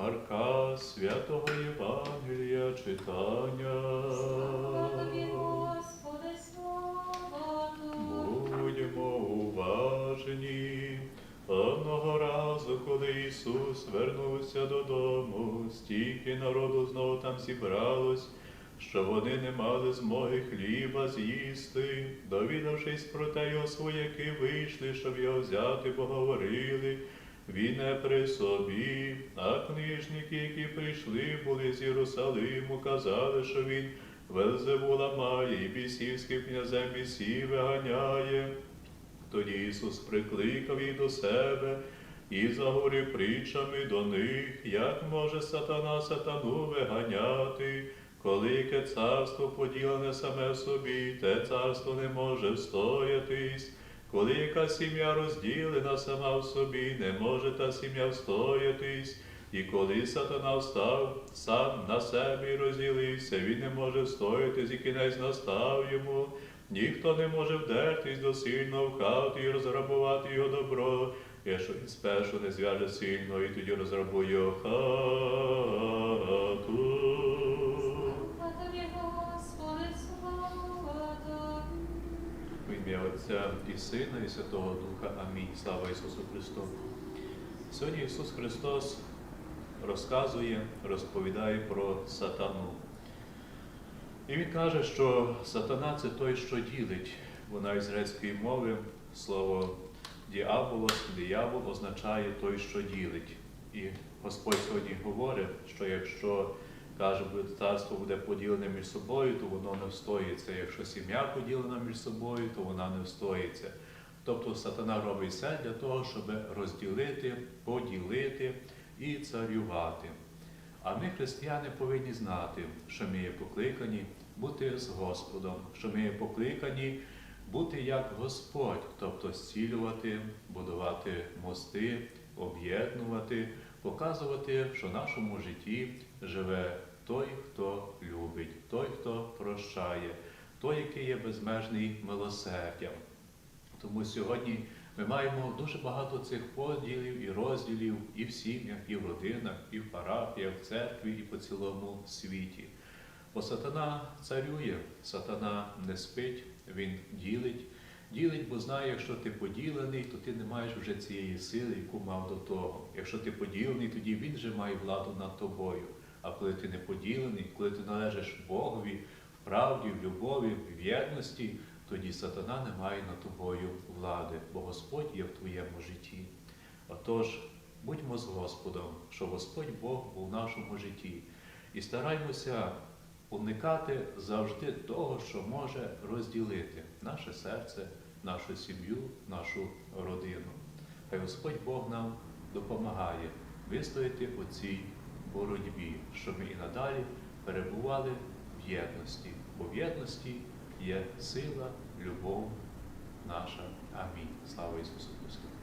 Марка, святого Євангелія читання. Слава тобі, Господи, слава тобі. Будьмо уважні. Одного разу, коли Ісус вернувся додому, стільки народу знову там зібралось, що вони не мали змоги хліба з'їсти. Довідавшись про те, його свояки вийшли, щоб його взяти, поговорили. Він не при собі, а книжники, які прийшли, були з Єрусалиму, казали, що він Велзевула має і бісівським князем бісів виганяє. Тоді Ісус прикликав їх до себе і заговорив притчами до них, як може сатана сатану виганяти, коли яке царство поділене саме собі, те царство не може встоятись. Коли яка сім'я розділена сама в собі, не може та сім'я встоятись. І коли сатана встав сам на себе і розділився, він не може встоятись, і кінець настав йому. Ніхто не може вдертись до сильного в хату і розграбувати його добро, якщо він спершу не зв'яже сильно і тоді розграбує хату. Ім'я Отця і Сина, і Святого Духа. Амінь. Слава Ісусу Христу. Сьогодні Ісус Христос розказує, розповідає про сатану. І Він каже, що сатана це той, що ділить. Вона із грецької мови слово діаболос, диявол означає той, що ділить. І Господь сьогодні говорить, що якщо каже, царство буде поділене між собою, то воно не встоїться. Якщо сім'я поділена між собою, то вона не встоїться. Тобто сатана робить все для того, щоб розділити, поділити і царювати. А ми, християни, повинні знати, що ми є покликані бути з Господом, що ми є покликані бути як Господь, тобто зцілювати, будувати мости, об'єднувати, показувати, що в нашому житті живе той, хто любить, той, хто прощає, той, який є безмежний милосердям. Тому сьогодні ми маємо дуже багато цих поділів і розділів і в сім'ях, і в родинах, і в парафіях, в церкві, і по цілому світі. Бо сатана царює, сатана не спить, він ділить. Ділить, бо знає, якщо ти поділений, то ти не маєш вже цієї сили, яку мав до того. Якщо ти поділений, тоді він же має владу над тобою. А коли ти не поділений, коли ти належиш Богові в правді, в любові, в вірності, тоді сатана не має над тобою влади, бо Господь є в твоєму житті. Отож, будьмо з Господом, щоб Господь Бог був в нашому житті. І стараймося уникати завжди того, що може розділити наше серце, нашу сім'ю, нашу родину. Хай Господь Бог нам допомагає вистояти у цій боротьбі, щоб ми і надалі перебували в єдності, бо в єдності є сила, любов наша. Амінь. Слава Ісусу Христу!